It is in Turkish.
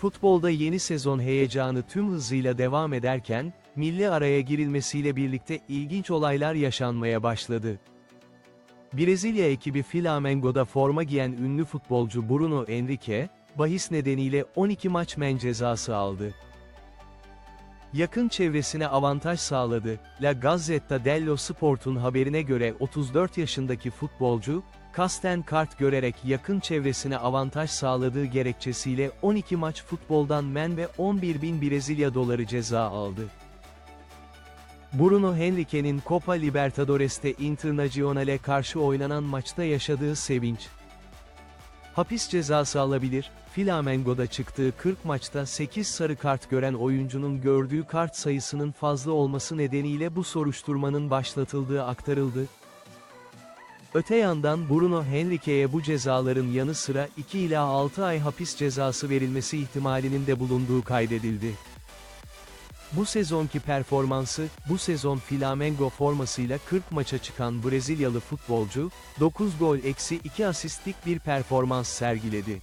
Futbolda yeni sezon heyecanı tüm hızıyla devam ederken, milli araya girilmesiyle birlikte ilginç olaylar yaşanmaya başladı. Brezilya ekibi Flamengo'da forma giyen ünlü futbolcu Bruno Henrique, bahis nedeniyle 12 maç men cezası aldı. Yakın çevresine avantaj sağladı. La Gazzetta dello Sport'un haberine göre 34 yaşındaki futbolcu, kasten kart görerek yakın çevresine avantaj sağladığı gerekçesiyle 12 maç futboldan men ve 11 bin Brezilya doları ceza aldı. Bruno Henrique'nin Copa Libertadores'te Internazionale karşı oynanan maçta yaşadığı sevinç. Hapis cezası alabilir, Flamengo'da çıktığı 40 maçta 8 sarı kart gören oyuncunun gördüğü kart sayısının fazla olması nedeniyle bu soruşturmanın başlatıldığı aktarıldı. Öte yandan Bruno Henrique'ye bu cezaların yanı sıra 2 ila 6 ay hapis cezası verilmesi ihtimalinin de bulunduğu kaydedildi. Bu sezonki performansı, bu sezon Flamengo formasıyla 40 maça çıkan Brezilyalı futbolcu, 9 gol eksi 2 asistlik bir performans sergiledi.